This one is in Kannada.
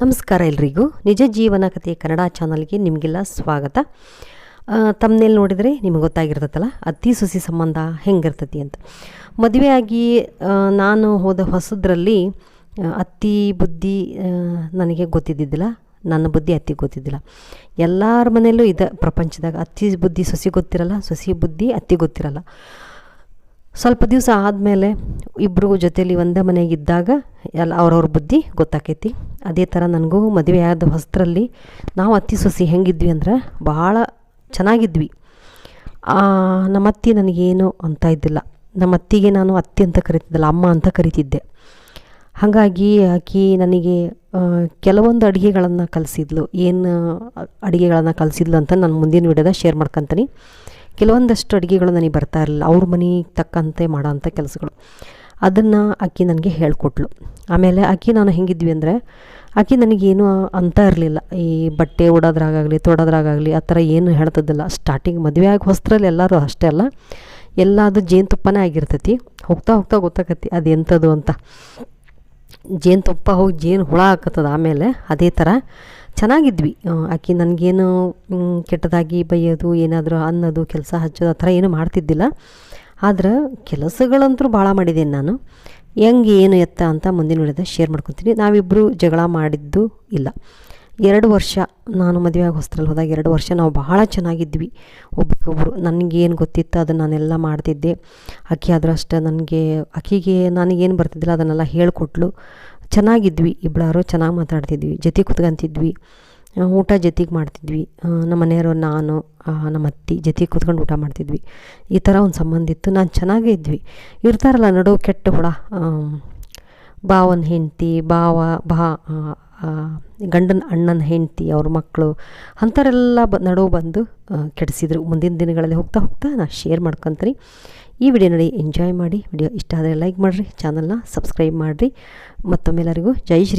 ನಮಸ್ಕಾರ ಎಲ್ರಿಗೂ. ನಿಜ ಜೀವನ ಕಥೆ ಕನ್ನಡ ಚಾನಲ್ಗೆ ನಿಮಗೆಲ್ಲ ಸ್ವಾಗತ. ತಮ್ಮನೇಲಿ ನೋಡಿದರೆ ನಿಮಗೆ ಗೊತ್ತಾಗಿರ್ತೈತಲ್ಲ ಅತ್ತಿ ಸೊಸಿ ಸಂಬಂಧ ಹೆಂಗಿರ್ತತಿ ಅಂತ. ಮದುವೆಯಾಗಿ ನಾನು ಹೋದ ಹೊಸದ್ರಲ್ಲಿ ಅತ್ತಿ ಬುದ್ಧಿ ನನಗೆ ಗೊತ್ತಿದ್ದಿದ್ದಿಲ್ಲ, ನನ್ನ ಬುದ್ಧಿ ಅತ್ತಿ ಗೊತ್ತಿದ್ದಿಲ್ಲ. ಎಲ್ಲರ ಮನೆಯಲ್ಲೂ ಇದೆ ಪ್ರಪಂಚದಾಗ ಅತ್ತಿ ಬುದ್ಧಿ ಸೊಸಿ ಗೊತ್ತಿರಲ್ಲ, ಸೊಸಿ ಬುದ್ಧಿ ಅತ್ತಿ ಗೊತ್ತಿರಲ್ಲ. ಸ್ವಲ್ಪ ದಿವಸ ಆದಮೇಲೆ ಇಬ್ಬರು ಜೊತೇಲಿ ಒಂದೇ ಮನೆಗಿದ್ದಾಗ ಎಲ್ಲ ಅವ್ರವ್ರ ಬುದ್ಧಿ ಗೊತ್ತಾಕೈತಿ. ಅದೇ ಥರ ನನಗೂ ಮದುವೆ ಆದ ಹೊಸದ್ರಲ್ಲಿ ನಾವು ಅತ್ತಿ ಸೊಸಿ ಹೆಂಗಿದ್ವಿ ಅಂದ್ರೆ ಭಾಳ ಚೆನ್ನಾಗಿದ್ವಿ. ನಮ್ಮ ಅತ್ತಿ ನನಗೇನು ಅಂತ ಇದ್ದಿಲ್ಲ. ನಮ್ಮ ಅತ್ತಿಗೆ ನಾನು ಅತ್ತಿ ಅಂತ ಕರಿತಿದ್ದಲ್ಲ, ಅಮ್ಮ ಅಂತ ಕರಿತಿದ್ದೆ. ಹಾಗಾಗಿ ಆಕೆ ನನಗೆ ಕೆಲವೊಂದು ಅಡುಗೆಗಳನ್ನು ಕಲಿಸಿದ್ಲು. ಏನು ಅಡುಗೆಗಳನ್ನು ಕಲಿಸಿದ್ಲು ಅಂತ ನಾನು ಮುಂದಿನ ವಿಡಿಯೋದ ಶೇರ್ ಮಾಡ್ಕೊತೀನಿ. ಕೆಲವೊಂದಷ್ಟು ಅಡುಗೆಗಳು ನನಗೆ ಬರ್ತಾ ಇರಲಿಲ್ಲ. ಅವ್ರ ಮನೆಗೆ ತಕ್ಕಂತೆ ಮಾಡೋಂಥ ಕೆಲಸಗಳು. ಅದನ್ನು ಆಕೆ ನನಗೆ ಹೇಳ್ಕೊಟ್ಲು. ಆಮೇಲೆ ಆಕೆ ನಾನು ಹೆಂಗಿದ್ವಿ ಅಂದರೆ ಆಕೆ ನನಗೇನು ಅಂತ ಇರಲಿಲ್ಲ. ಈ ಬಟ್ಟೆ ಉಡೋದ್ರಾಗಲಿ ತೊಡೋದ್ರಾಗಲಿ ಆ ಥರ ಏನು ಹೇಳ್ತದಿಲ್ಲ ಸ್ಟಾರ್ಟಿಂಗ್ ಮದುವೆ ಆಗಿ ಹೊಸ್ತ್ರಲ್ಲಿ ಎಲ್ಲರೂ ಅಷ್ಟೇ ಅಲ್ಲ ಎಲ್ಲ ಅದು ಜೇನುತುಪ್ಪನೇ ಆಗಿರ್ತೈತಿ. ಹೋಗ್ತಾ ಹೋಗ್ತಾ ಗೊತ್ತಾಕತಿ ಅದು ಎಂಥದ್ದು ಅಂತ. ಜೇನುತುಪ್ಪ ಹೋಗಿ ಜೇನು ಹುಳ ಹಾಕತ್ತದ ಆಮೇಲೆ ಅದೇ ಥರ ಚೆನ್ನಾಗಿದ್ವಿ. ಆಕೆ ನನಗೇನು ಕೆಟ್ಟದಾಗಿ ಬೈಯೋದು, ಏನಾದರೂ ಅನ್ನೋದು, ಕೆಲಸ ಹಚ್ಚೋದು ಆ ಥರ ಏನೂ ಮಾಡ್ತಿದ್ದಿಲ್ಲ. ಆದ್ರೆ ಕೆಲಸಗಳಂತೂ ಭಾಳ ಮಾಡಿದ್ದೀನಿ ನಾನು. ಹೆಂಗೆ, ಏನು ಎತ್ತ ಅಂತ ಮುಂದಿನ ವಿಡಿಯೋದ ಶೇರ್ ಮಾಡ್ಕೊತೀನಿ. ನಾವಿಬ್ಬರು ಜಗಳ ಮಾಡಿದ್ದು ಇಲ್ಲ. ಎರಡು ವರ್ಷ ನಾನು ಮದುವೆ ಆಗಿ ಹೊಸ್ತ್ರಲ್ಲಿ ಹೋದಾಗ ಎರಡು ವರ್ಷ ನಾವು ಬಹಳ ಚೆನ್ನಾಗಿದ್ವಿ. ಒಬ್ರಿಗೊಬ್ರು ನನಗೇನು ಗೊತ್ತಿತ್ತು ಅದನ್ನು ಮಾಡ್ತಿದ್ದೆ. ಅಕ್ಕಿ ಆದರೂ ಅಷ್ಟೇ ನನಗೆ ಅಕ್ಕಿಗೆ ನನಗೇನು ಬರ್ತಿದ್ದಿಲ್ಲ ಅದನ್ನೆಲ್ಲ ಹೇಳಿಕೊಟ್ಲು. ಚೆನ್ನಾಗಿದ್ವಿ ಇಬ್ಬಳಾರು ಚೆನ್ನಾಗಿ ಮಾತಾಡ್ತಿದ್ವಿ ಜೊತೆ ಕುತ್ಕೊಂತಿದ್ವಿ. ಊಟ ಜೊತೆಗೆ ಮಾಡ್ತಿದ್ವಿ. ನಮ್ಮ ಮನೆಯವರು ನಾನು ನಮ್ಮ ಅತ್ತಿ ಜೊತೆಗೆ ಕೂತ್ಕೊಂಡು ಊಟ ಮಾಡ್ತಿದ್ವಿ. ಈ ಥರ ಒಂದು ಸಂಬಂಧ ಇತ್ತು. ನಾನು ಚೆನ್ನಾಗೇ ಇದ್ವಿ. ಇರ್ತಾರಲ್ಲ ನಡು ಕೆಟ್ಟ ಹುಳ ಬಾವನ ಹೆಂಡತಿ ಬಾವ ಆ, ಗಂಡನ ಅಣ್ಣನ ಹೆಂಡತಿ, ಅವ್ರ ಮಕ್ಕಳು ಅಂಥವರೆಲ್ಲ ಬ ನಡುವೆ ಬಂದು ಕೆಡಿಸಿದ್ರು. ಮುಂದಿನ ದಿನಗಳಲ್ಲಿ ಹೋಗ್ತಾ ಹೋಗ್ತಾ ನಾನು ಶೇರ್ ಮಾಡ್ಕೊತೀನಿ. ಈ ವಿಡಿಯೋ ನೋಡಿ ಎಂಜಾಯ್ ಮಾಡಿ. ವಿಡಿಯೋ ಇಷ್ಟ ಆದರೆ ಲೈಕ್ ಮಾಡಿರಿ ಚಾನಲ್ನ ಸಬ್ಸ್ಕ್ರೈಬ್ ಮಾಡಿರಿ. ಮತ್ತೊಮ್ಮೆ ಎಲ್ಲರಿಗೂ ಜೈ ಶ್ರೀ